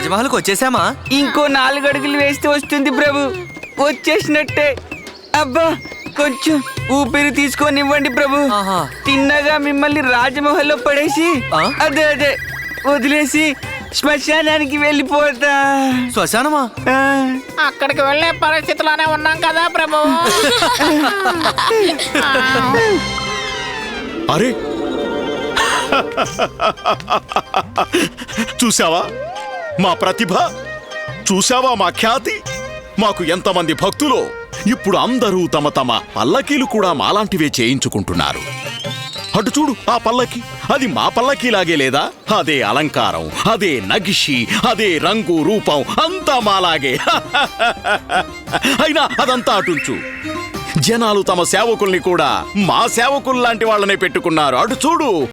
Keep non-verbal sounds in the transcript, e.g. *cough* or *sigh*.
రాజమహల్కి వచ్చేసామా? ఇంకో నాలుగు అడుగులు వేస్తే వస్తుంది ప్రభు. వచ్చేసినట్టే. అబ్బా కొంచెం ఊపిరి తీసుకొని ఇవ్వండి ప్రభు. తిన్నగా మిమ్మల్ని రాజమహల్లో పడేసి? అదే అదే వదిలేసి శ్మశానానికి వెళ్ళిపోతా. శ్మశానమా? అక్కడికి వెళ్ళే పరిస్థితిలోనే ఉన్నాం కదా ప్రభు. అరే. చూసావా? మా ప్రతిభ? చూశావా మా ఖ్యాతి? మాకు ఎంతమంది భక్తులో? ఇప్పుడు అందరూ తమ తమ పల్లకీలు కూడా మాలాంటివే చేయించుకుంటున్నారు. అటు చూడు ఆ పల్లకి. అది మా పల్లకీలాగే లేదా? అదే అలంకారం అదే నగిషి అదే రంగు రూపం అంతా మాలాగే. *laughs* అయినా అదంతా అటుంచు జనాలు తమ సేవకుల్ని కూడా మా సేవకుల్లాంటి వాళ్ళనే పెట్టుకున్నారు. అటు చూడు.